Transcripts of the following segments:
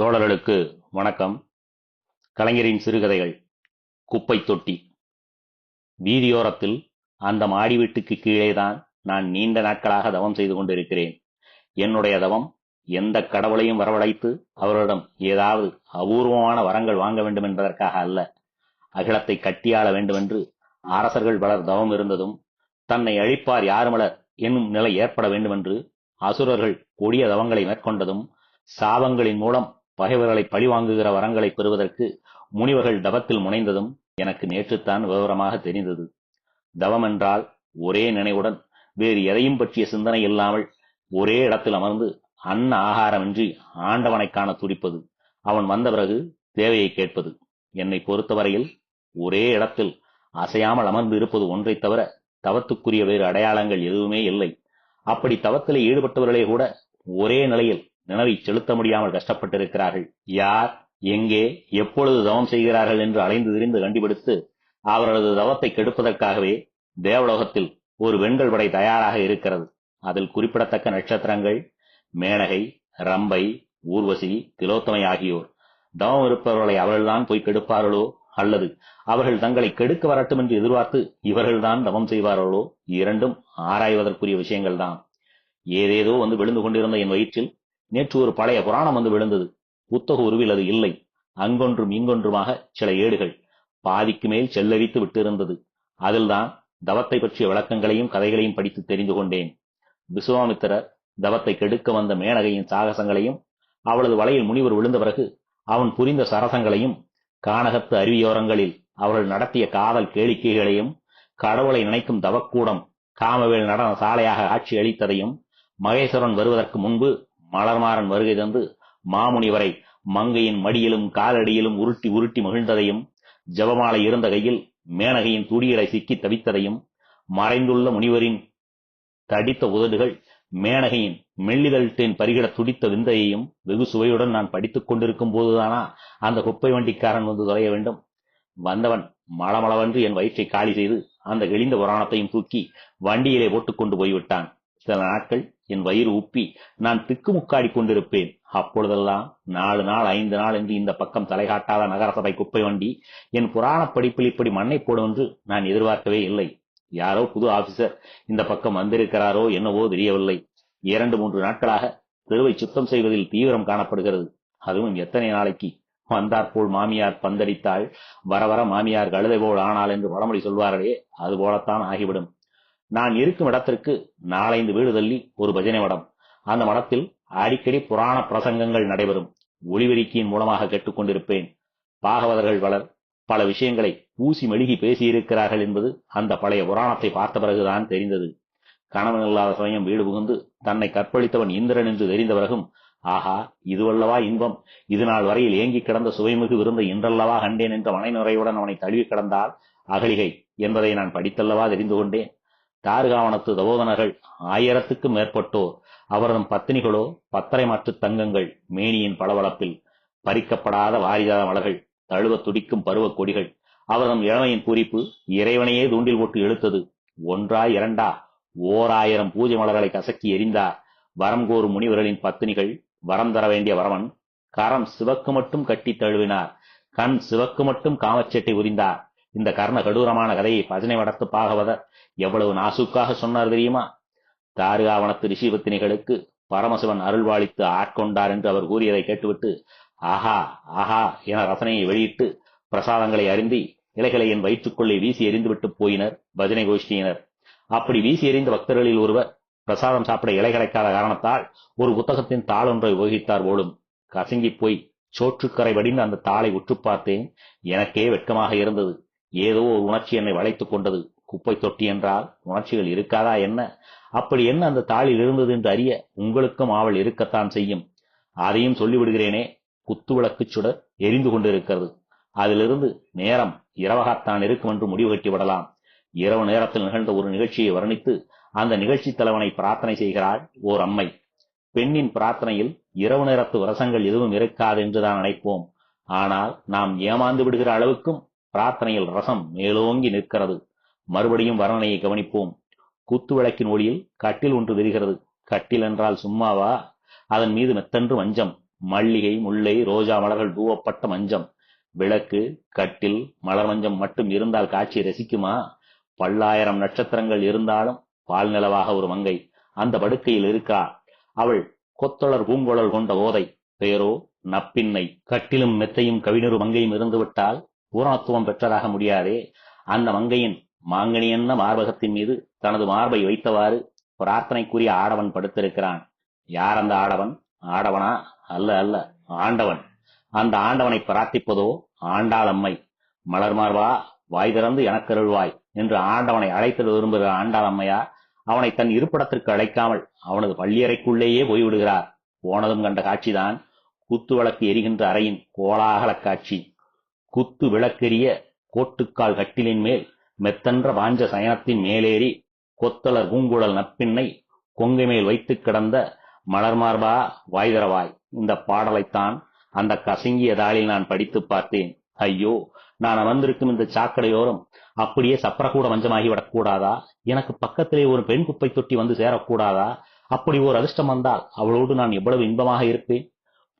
தோழர்களுக்கு வணக்கம். கலைஞரின் சிறுகதைகள் குப்பை தொட்டி. வீதியோரத்தில் அந்த மாடி வீட்டுக்கு கீழேதான் நான் நீண்ட நாட்களாக தவம் செய்து கொண்டிருக்கிறேன். என்னுடைய தவம் எந்த கடவுளையும் வரவழைத்து அவரிடம் ஏதாவது அபூர்வமான வரங்கள் வாங்க வேண்டும் என்பதற்காக அல்ல. அகிலத்தை கட்டியாள வேண்டுமென்று அரசர்கள் பலர் தவம் இருந்ததும் தன்னை அழிப்பார் யாருமலர் என்னும் நிலை ஏற்பட வேண்டுமென்று அசுரர்கள் கொடிய தவங்களை மேற்கொண்டதும் சாபங்களின் மூலம் பகைவர்களை பழிவாங்குகிற வரங்களை பெறுவதற்கு முனிவர்கள் தவத்தில் முனைந்ததும் எனக்கு நேற்றுத்தான் விவரமாக தெரிந்தது. தவம் என்றால் ஒரே நினைவுடன் வேறு எதையும் பற்றிய சிந்தனை இல்லாமல் ஒரே இடத்தில் அமர்ந்து அன்ன ஆகாரமின்றி ஆண்டவனை காண துடிப்பது. அவன் வந்த பிறகு தேவையை கேட்பது. என்னை பொறுத்தவரையில் ஒரே இடத்தில் அசையாமல் அமர்ந்து இருப்பது ஒன்றை தவிர தவத்துக்குரிய வேறு அடையாளங்கள் எதுவுமே இல்லை. அப்படி தவத்திலே ஈடுபட்டவர்களே கூட ஒரே நிலையில் நினைவை செலுத்த முடியாமல் கஷ்டப்பட்டிருக்கிறார்கள். யார் எங்கே எப்பொழுது தவம் செய்கிறார்கள் என்று அலைந்து திரிந்து கண்டுபிடித்து அவர்களது தவத்தை கெடுப்பதற்காகவே தேவலோகத்தில் ஒரு வெண்கல் படை தயாராக இருக்கிறது. அதில் குறிப்பிடத்தக்க நட்சத்திரங்கள் மேனகை ரம்பை ஊர்வசி திலோத்தமை ஆகியோர். தவம் இருப்பவர்களை அவர்கள்தான் போய் கெடுப்பார்களோ? அல்லது அவர்கள் தங்களை கெடுக்க வரட்டும் என்று எதிர்பார்த்து இவர்கள்தான் தவம் செய்வார்களோ? இரண்டும் ஆராய்வதற்குரிய விஷயங்கள்தான். ஏதேதோ வந்து விழுந்து கொண்டிருந்த என் வயிற்றில் நேற்று ஒரு பழைய புராணம் வந்து விழுந்தது. புத்தக உருவில் அது இல்லை. அங்கொன்றும் இங்கொன்றுமாக சில ஏடுகள் பாதிக்கு மேல் செல்லரித்து விட்டிருந்தது. அதில்தான் தவத்தை பற்றிய விளக்கங்களையும் கதைகளையும் படித்து தெரிந்து கொண்டேன். விசுவாமித்திரர் தவத்தை கெடுக்க வந்த மேனகையின் சாகசங்களையும் அவளது வலையில் முனிவர் விழுந்த பிறகு அவன் புரிந்த சரசங்களையும் கானகத்து அருவியோரங்களில் அவர்கள் நடத்திய காதல் கேளிக்கைகளையும் கடவுளை நினைக்கும் தவக்கூடம் காமவேல் நடன சாலையாக ஆட்சி அளித்ததையும் மகேஸ்வரன் வருவதற்கு முன்பு மலர்மாறன் வருகை தந்து மாமுனிவரை மங்கையின் மடியிலும் காலடியிலும் உருட்டி உருட்டி மகிழ்ந்ததையும் ஜபமாலை இருந்த கையில் மேனகையின் துடியலை சிக்கி தவித்ததையும் மறைந்துள்ள முனிவரின் தடித்த உதடுகள் மேனகையின் மெல்லிதழ் தேன் பரிகிட துடித்த விந்தையையும் வெகு சுவையுடன் நான் படித்துக் கொண்டிருக்கும் போதுதானா? அந்த குப்பை வண்டிக்காரன் வந்து தொலைய வேண்டும். வந்தவன் மளமளவென்று என் வயிற்றை காலி செய்து அந்த கிழிந்த புராணத்தையும் தூக்கி வண்டியிலே போட்டுக் கொண்டு போய்விட்டான். சில நாட்கள் என் வயிறு உப்பி நான் திக்குமுக்காடி கொண்டிருப்பேன். அப்பொழுதெல்லாம் நாலு நாள் ஐந்து நாள் என்று இந்த பக்கம் தலைகாட்டாத நகரசபை குப்பை வண்டி என் புராண படிப்பில் இப்படி மண்ணை போடும் என்று நான் எதிர்பார்க்கவே இல்லை. யாரோ புது ஆபீசர் இந்த பக்கம் வந்திருக்கிறாரோ என்னவோ தெரியவில்லை. இரண்டு மூன்று நாட்களாக தெருவை சுத்தம் செய்வதில் தீவிரம் காணப்படுகிறது. அதுவும் எத்தனை நாளைக்கு? வந்தாற்போல் மாமியார் பந்தடித்தாள். வர வர மாமியார் கழுதை போல் ஆனால் என்று வடமொழி சொல்வார்களே அது போலத்தான் ஆகிவிடும். நான் இருக்கும் இடத்திற்கு நாலைந்து வீடு தள்ளி ஒரு பஜனை மடம். அந்த மடத்தில் அடிக்கடி புராண பிரசங்கங்கள் நடைபெறும். ஒளிவெறிக்கையின் மூலமாக கேட்டுக்கொண்டிருப்பேன் பாகவதர்கள் பலர் பல விஷயங்களை ஊசி மெழுகி பேசியிருக்கிறார்கள் என்பது அந்த பழைய புராணத்தை பார்த்த பிறகுதான் தெரிந்தது. கணவன் இல்லாத சமயம் வீடு புகுந்து தன்னை கற்பழித்தவன் இந்திரன் என்று தெரிந்த பிறகும் ஆஹா இதுவல்லவா இன்பம்? இது நாள் வரையில் ஏங்கி கிடந்த சுவைமிகு விருந்த இன்றல்லவா கண்டேன் என்ற மனைநுறையுடன் அவனை தழுவி கிடந்தால் அகலிகை என்பதை நான் படித்தல்லவா தெரிந்து கொண்டேன். தாருகாவனத்து தபோதனர்கள் ஆயிரத்துக்கும் மேற்பட்டோர் அவரதும் பத்தினிகளோ பத்தரை மாற்று தங்கங்கள் மேனியின் பளபளப்பில் பறிக்கப்படாத வாரிதாத மலர்கள் தழுவ துடிக்கும் பருவ கொடிகள் அவரதும் இளமையின் குறிப்பு இறைவனையே தூண்டில் போட்டு இழுத்தது. ஒன்றா இரண்டா ஓர் ஆயிரம் பூஜை மலர்களை கசக்கி எரிந்தார் வரம் கோரும் முனிவர்களின் பத்தினிகள் வரம் தர வேண்டிய வரவன் கரம் சிவக்கு மட்டும் கட்டி தழுவினார் கண் சிவக்கு மட்டும் காமச்செட்டை உரிந்தார் இந்த கர்ண கடூரமான கதையை பஜனை வடத்து பாகவதர் எவ்வளவு நாசுக்காக சொன்னார் தெரியுமா? தாருகாவனத்து ரிஷிபத்தினிகளுக்கு பரமசிவன் அருள்வாளித்து ஆட்கொண்டார் என்று அவர் கூறியதை கேட்டுவிட்டு ஆஹா ஆஹா என ரசனையை வெளியிட்டு பிரசாதங்களை அருந்தி இலைகளை என் வயிற்றுக்குள்ளே வீசி எறிந்துவிட்டு போயினர் பஜனை கோஷ்டியினர். அப்படி வீசி எறிந்த பக்தர்களில் ஒருவர் பிரசாதம் சாப்பிட இலை கிடைக்காத காரணத்தால் ஒரு புத்தகத்தின் தாள் ஒன்றை உபயோகித்தார் போலும். கசங்கி போய் சோற்றுக்கரை வடிந்து அந்த தாளை உற்று பார்த்தேன். எனக்கே வெட்கமாக இருந்தது. ஏதோ ஒரு உணர்ச்சி என்னை வளைத்துக் கொண்டது. குப்பை தொட்டி என்றால் உணர்ச்சிகள் இருக்காதா என்ன? அப்படி என்ன அந்த தாளில் இருந்தது என்று அறிய உங்களுக்கும் ஆவல் இருக்கத்தான் செய்யும். அதையும் சொல்லிவிடுகிறேனே. குத்துவிளக்கு சுடர் எரிந்து கொண்டிருக்கிறது. அதிலிருந்து நேரம் இரவகாத்தான் இருக்கும் என்று முடிவு கட்டி விடலாம். இரவு நேரத்தில் நிகழ்ந்த ஒரு நிகழ்ச்சியை வர்ணித்து அந்த நிகழ்ச்சி தலைவனை பிரார்த்தனை செய்கிறாள் ஓர் அம்மை. பெண்ணின் பிரார்த்தனையில் இரவு நேரத்து வரசங்கள் எதுவும் இருக்காது என்றுதான் நினைப்போம். ஆனால் நாம் ஏமாந்து விடுகிற அளவுக்கும் பிரார்த்தனையில் ரசம் மேலோங்கி நிற்கிறது. மறுபடியும் வர்ணனையை கவனிப்போம். குத்து விளக்கின் ஒளியில் கட்டில் ஒன்று விரிகிறது. கட்டில் என்றால் சும்மாவா? அதன் மீது மெத்தன்று மஞ்சம். மல்லிகை முல்லை ரோஜா மலர்கள் தூவப்பட்ட மஞ்சம். விளக்கு கட்டில் மலர் மஞ்சம் மட்டும் இருந்தால் காட்சி ரசிக்குமா? பல்லாயிரம் நட்சத்திரங்கள் இருந்தாலும் பால் நிலவாக ஒரு மங்கை. அந்த படுக்கையில் இருக்கிறாள் அவள் கொத்தொளர் பூங்கொழல் கொண்ட ஓதை பெயரோ? நப்பின்னை. கட்டிலும் மெத்தையும் கவினரு மங்கையும் இருந்து விட்டால் பூரணத்துவம் பெற்றதாக முடியாதே அந்த மங்கையின் மாங்கனியன்ன மார்பகத்தின் மீது தனது மார்பை வைத்தவாறு பிரார்த்தனைக்குரிய ஆடவன் படுத்திருக்கிறான். யார் அந்த ஆடவன்? ஆடவனா? அல்ல அல்ல ஆண்டவன். அந்த ஆண்டவனை பிரார்த்திப்பதோ? ஆண்டாளம்மை மலர் மார்பா வாய் திறந்து எனக்கருள்வாய் என்று ஆண்டவனை அழைத்து விரும்புகிற ஆண்டாளம்மையார் அவனை தன் இருப்பிடத்திற்கு அழைக்காமல் அவனது பள்ளியறைக்குள்ளேயே போய்விடுகிறார். போனதும் கண்ட காட்சிதான் குத்துவிளக்கு எரிகின்ற அறையின் கோலாகல காட்சி. குத்து விளக்கெரிய கோட்டுக்கால் கட்டிலின் மேல் மெத்தன்ற வாஞ்ச சயனத்தின் மேலேறி கொத்தலர் பூங்குழல் நப்பின்னை கொங்கை மேல் வைத்து கிடந்த மலர்மார்பா வாய்தரவாய். இந்த பாடலைத்தான் அந்த கசங்கிய தாளில் நான் படித்து பார்த்தேன். ஐயோ நான் அமர்ந்திருக்கும் இந்த சாக்கடையோரம் அப்படியே சப்பரக்கூட மஞ்சமாகி விடக்கூடாதா? எனக்கு பக்கத்திலே ஒரு பெண் குப்பை தொட்டி வந்து சேரக்கூடாதா? அப்படி ஒரு அதிர்ஷ்டம் வந்தால் அவளோடு நான் எவ்வளவு இன்பமாக இருப்பேன்?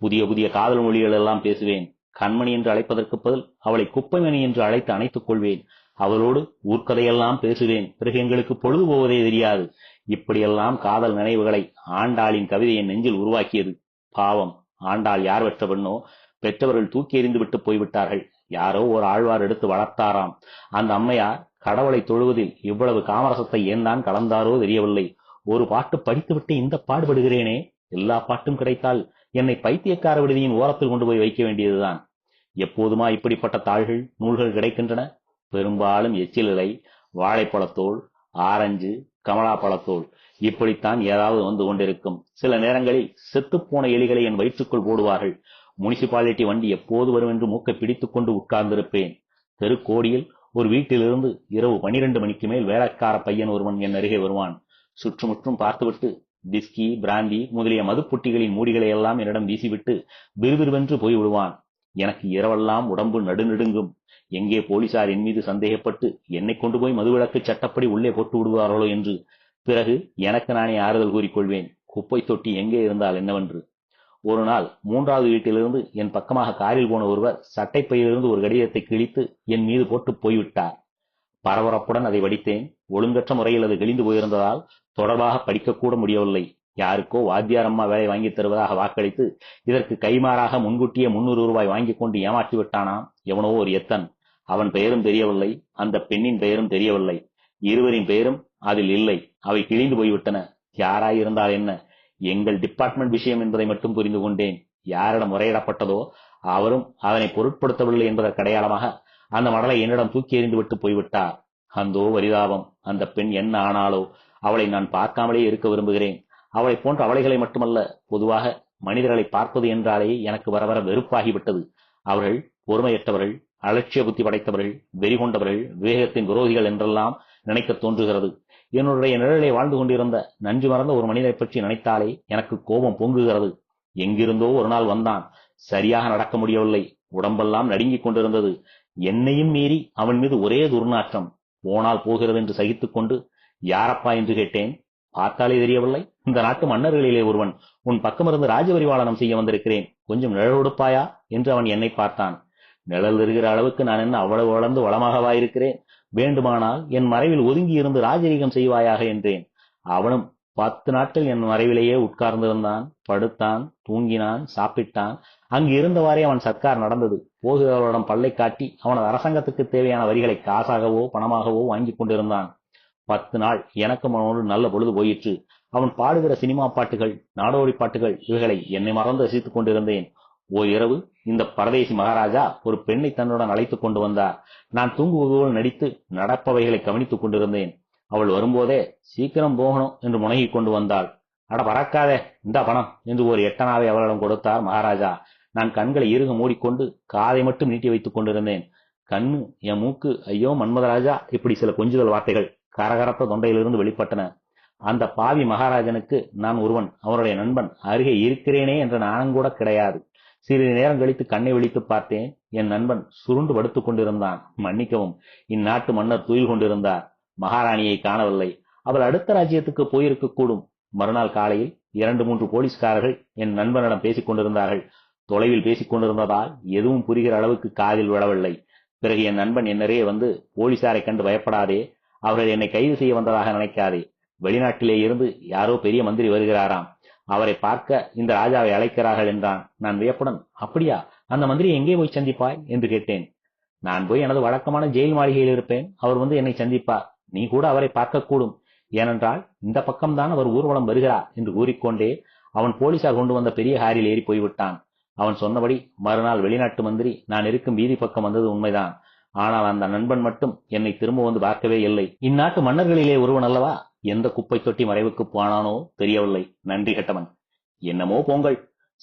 புதிய புதிய காதல் மொழிகள் எல்லாம் பேசுவேன். கண்மணி என்று அழைப்பதற்கு பதில் அவளை குப்பைமணி என்று அழைத்து அணைத்துக் கொள்வேன். அவளோடு ஊர்க்கதையெல்லாம் பேசுவேன். பிறகு எங்களுக்கு பொழுது போவதே தெரியாது. இப்படியெல்லாம் காதல் நினைவுகளை ஆண்டாளின் கவிதை என் நெஞ்சில் உருவாக்கியது. பாவம். ஆண்டாள் யார் பெற்ற பெண்ணோ? பெற்றவர்கள் தூக்கி எறிந்து விட்டு போய்விட்டார்கள். யாரோ ஒரு ஆழ்வார் எடுத்து வளர்த்தாராம். அந்த அம்மையார் கடவுளை தொழுவதில் இவ்வளவு காமரசத்தை ஏன் தான் கலந்தாரோ தெரியவில்லை. ஒரு பாட்டு படித்துவிட்டு இந்த பாடுபடுகிறேனே எல்லா பாட்டும் கிடைத்தால் என்னை பைத்தியக்கார விடுதியின் ஓரத்தில் கொண்டு போய் வைக்க வேண்டியதுதான். எப்போதுமா இப்படிப்பட்ட தாள்கள் நூல்கள் கிடைக்கின்றன? பெரும்பாலும் எச்சில் இலை வாழைப்பழத்தோல் ஆரஞ்சு கமலா பழத்தோல் இப்படித்தான் ஏதாவது வந்து கொண்டிருக்கும். சில நேரங்களில் செத்துப்போன எலிகளை என் வயிற்றுக்குள் போடுவார்கள். முனிசிபாலிட்டி வண்டி எப்போது வரும் என்று மூக்கை பிடித்துக் கொண்டு உட்கார்ந்திருப்பேன். தெருக்கோடியில் ஒரு வீட்டிலிருந்து இரவு பனிரெண்டு மணிக்கு மேல் வேலைக்கார பையன் ஒருவன் என் அருகே வருவான். சுற்றுமுற்றும் பார்த்துவிட்டு பிஸ்கி பிராந்தி முதலிய மதுப்புட்டிகளின் மூடிகளை எல்லாம் என்னிடம் வீசிவிட்டு விறுவிறுவென்று போய் விடுவான் எனக்கு இரவெல்லாம் உடம்பு நடுநடுங்கும். எங்கே போலீசார் என் மீது சந்தேகப்பட்டு என்னை கொண்டு போய் மதுவிலக்கு சட்டப்படி உள்ளே போட்டு விடுவார்களோ என்று. பிறகு எனக்கு நானே ஆறுதல் கூறிக்கொள்வேன். குப்பை தொட்டி எங்கே இருந்தால் என்னவென்று. ஒரு நாள் மூன்றாவது வீட்டிலிருந்து என் பக்கமாக காரில் போன ஒருவர் சட்டைப்பையிலிருந்து ஒரு கடிதத்தை கிழித்து என் மீது போட்டு போய்விட்டார். பரபரப்புடன் அதை வடித்தேன். ஒழுங்கற்ற முறையில் அது கிழிந்து போயிருந்ததால் தொடர்பாக படிக்கக்கூட முடியவில்லை. யாருக்கோ வாத்தியார் அம்மா வேலை வாங்கி தருவதாக வாக்களித்து இதற்கு கைமாறாக முன்கூட்டியே முன்னூறு ரூபாய் வாங்கிக் கொண்டு ஏமாற்றி விட்டானாம் எவனோ ஒரு எத்தன். அவன் பெயரும் தெரியவில்லை. அந்த பெண்ணின் பெயரும் தெரியவில்லை. இருவரின் பெயரும் அதில் இல்லை. அவை கிழிந்து போய்விட்டன. யாராயிருந்தால் என்ன? எங்கள் டிபார்ட்மெண்ட் விஷயம் என்பதை மட்டும் புரிந்து கொண்டேன். யாரிடம் முறையிடப்பட்டதோ அவரும் அதனை பொருட்படுத்தவில்லை என்பதற்கு அடையாளமாக அந்த மடலை என்னிடம் தூக்கி எறிந்துவிட்டு போய்விட்டார். அந்தோ வரிதாபம். அந்த பெண் என்ன ஆனாலோ அவளை நான் பார்க்காமலே இருக்க விரும்புகிறேன். அவளை போன்ற அவளைகளை மட்டுமல்ல பொதுவாக மனிதர்களை பார்ப்பது என்றாலே எனக்கு வர வர வெறுப்பாகிவிட்டது. அவர்கள் பொறுமையற்றவர்கள் அலட்சிய புத்தி படைத்தவர்கள் வெறி கொண்டவர்கள் விவேகத்தின் விரோதிகள் என்றெல்லாம் நினைக்க தோன்றுகிறது. என்னுடைய நிழலை வாழ்ந்து கொண்டிருந்த நஞ்சு மறந்த ஒரு மனிதனை பற்றி நினைத்தாலே எனக்கு கோபம் பொங்குகிறது. எங்கிருந்தோ ஒரு நாள் வந்தான். சரியாக நடக்க முடியவில்லை. உடம்பெல்லாம் நடுங்கிக் கொண்டிருந்தது. என்னையும் மீறி அவன் மீது ஒரே துர்நாற்றம் போனால் போகிறது என்று சகித்துக் கொண்டு யாரப்பா என்று கேட்டேன்? பார்த்தாலே தெரியவில்லை. இந்த நாட்டு மன்னர்களிலே ஒருவன் உன் பக்கமிருந்து ராஜபரிவாளனம் செய்ய வந்திருக்கிறேன். கொஞ்சம் நிழல் கொடுப்பாயா? என்று அவன் என்னை பார்த்தான். நிழல் இருக்கிற அளவுக்கு நான் என்ன அவ்வளவு வளர்ந்து வளமாகவா இருக்கிறேன்? வேண்டுமானால் என் மறைவில் ஒதுங்கி இருந்து ராஜரீகம் செய்வாயாக? என்றேன். அவனும் பத்து நாட்கள் என் மறைவிலேயே உட்கார்ந்திருந்தான் படுத்தான் தூங்கினான் சாப்பிட்டான். அங்கு இருந்தவாறே அவன் சர்க்கார் நடந்தது. போகிறவரிடம் பல்லை காட்டி அவனது அரசாங்கத்துக்கு தேவையான வரிகளை காசாகவோ பணமாகவோ வாங்கி கொண்டிருந்தான். பத்து நாள் எனக்கும் அவனோடு நல்ல பொழுது போயிற்று. அவன் பாடுகிற சினிமா பாட்டுகள் நாடோடி பாட்டுகள் இவைகளை என்னை மறந்து ரசித்துக் கொண்டிருந்தேன். ஓ இரவு இந்த பரதேசி மகாராஜா ஒரு பெண்ணை தன்னுடன் அழைத்துக் கொண்டு வந்தார். நான் தூங்குவது நடித்து நடப்பவைகளை கவனித்துக் கொண்டிருந்தேன். அவள் வரும்போதே சீக்கிரம் போகணும் என்று முனகிக் கொண்டு வந்தாள். அட பறக்காதே இந்த பணம் என்று ஒரு எட்டனாவை அவளிடம் கொடுத்தார் மகாராஜா. நான் கண்களை இறுக மூடிக்கொண்டு காதை மட்டும் நீட்டி வைத்துக் கொண்டிருந்தேன். கண்ணு என் மூக்கு ஐயோ மன்மதராஜா இப்படி சில கொஞ்சுதல் வார்த்தைகள் கரகரத்த தொண்டையிலிருந்து வெளிப்பட்டன. அந்த பாவி மகாராஜனுக்கு நான் ஒருவன் அவருடைய நண்பன் அருகே இருக்கிறேனே என்ற நாணங்கூட கிடையாது. சிறிது நேரம் கழித்து கண்ணை விழித்து பார்த்தேன் என் நண்பன் சுருண்டு படுத்துக் கொண்டிருந்தான். மன்னிக்கவும் இந்நாட்டு மன்னர் துயில் கொண்டிருந்தார். மகாராணியை காணவில்லை. அவள் அடுத்த ராஜ்யத்துக்கு போயிருக்க கூடும் மறுநாள் காலையில் இரண்டு மூன்று போலீஸ்காரர்கள் என் நண்பனிடம் பேசிக் கொண்டிருந்தார்கள். தொலைவில் பேசிக் கொண்டிருந்ததால் எதுவும் புரிகிற அளவுக்கு காதில் விழவில்லை. பிறகு என் நண்பன் என்னரே வந்து போலீசாரை கண்டு பயப்படாதே. அவர்கள் என்னை கைது செய்ய வந்ததாக நினைக்காதே. வெளிநாட்டிலே இருந்து யாரோ பெரிய மந்திரி வருகிறாராம். அவரை பார்க்க இந்த ராஜாவை அழைக்கிறார்கள் என்றான். நான் வியப்புடன் அப்படியா? அந்த மந்திரியை எங்கே போய் சந்திப்பாய்? என்று கேட்டேன். நான் போய் எனது வழக்கமான ஜெயில் மாளிகையில் இருப்பேன். அவர் வந்து என்னை சந்திப்பார். நீ கூட அவரை பார்க்கக்கூடும். ஏனென்றால் இந்த பக்கம்தான் அவர் ஊர்வலம் வருகிறார் என்று கூறிக்கொண்டே அவன் போலீசார் கொண்டு வந்த பெரிய காரில் ஏறி போய்விட்டான். அவன் சொன்னபடி மறுநாள் வெளிநாட்டு மந்திரி நான் இருக்கும் வீதி பக்கம் வந்தது உண்மைதான். ஆனால் அந்த நண்பன் மட்டும் என்னை திரும்ப வந்து பார்க்கவே இல்லை. இந்நாட்டு மன்னர்களிலே ஒருவன் அல்லவா? எந்த குப்பை தொட்டி மறைவுக்கு போனானோ தெரியவில்லை. நன்றி கெட்டவன். என்னமோ போங்கள்.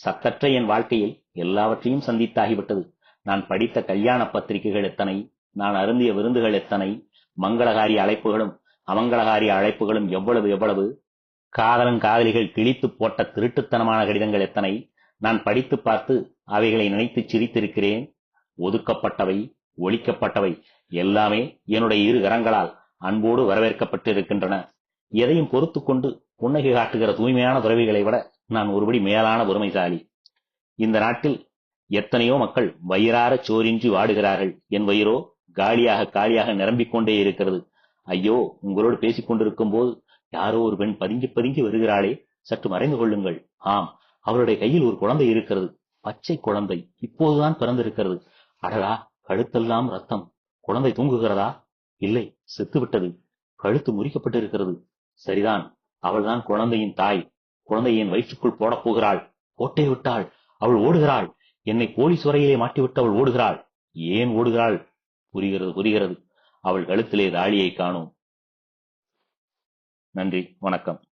சத்தற்ற என் வாழ்க்கையில் எல்லாவற்றையும் சந்தித்தாகிவிட்டது. நான் படித்த கல்யாண பத்திரிகைகள் எத்தனை? நான் அருந்திய விருந்துகள் எத்தனை? மங்களகாரி அழைப்புகளும் அமங்களகாரி அழைப்புகளும் எவ்வளவு எவ்வளவு? காதலன் காதலிகள் கிழித்து போட்ட திருட்டுத்தனமான கடிதங்கள் எத்தனை? நான் படித்து பார்த்து அவைகளை நினைத்து சிரித்திருக்கிறேன். ஒதுக்கப்பட்டவை ஒழிக்கப்பட்டவை எல்லாமே என்னுடைய இரு கரங்களால் அன்போடு வரவேற்கப்பட்டிருக்கின்றன. எதையும் பொறுத்து கொண்டு புன்னகை காட்டுகிற தூய்மையான துறவிகளை விட நான் ஒருபடி மேலான பொறுமைசாலி. இந்த நாட்டில் எத்தனையோ மக்கள் வயிறார சோரின்றி வாடுகிறார்கள். என் வயிறோ? காலியாக காலியாக நிரம்பிக்கொண்டே இருக்கிறது. ஐயோ உங்களோடு பேசிக் கொண்டிருக்கும் போது யாரோ ஒரு பெண் பதுங்கி பதுங்கி வருகிறாளே. சற்று மறைந்து கொள்ளுங்கள். ஆம் அவருடைய கையில் ஒரு குழந்தை இருக்கிறது. பச்சை குழந்தை இப்போதுதான் பிறந்திருக்கிறது. அடடா கழுத்தெல்லாம் ரத்தம். குழந்தை தூங்குகிறதா? இல்லை செத்துவிட்டது. கழுத்து முறிக்கப்பட்டிருக்கிறது. சரிதான் அவள்தான் குழந்தையின் தாய். குழந்தையின் வயிற்றுக்குள் போடப் போகிறாள். போட்டே விட்டாள். அவள் ஓடுகிறாள். என்னை போலீஸ் வரையிலே மாட்டிவிட்டு அவள் ஓடுகிறாள். ஏன் ஓடுகிறாள்? புரிகிறது புரிகிறது. அவள் கழுத்திலே தாலியை காணோம். நன்றி வணக்கம்.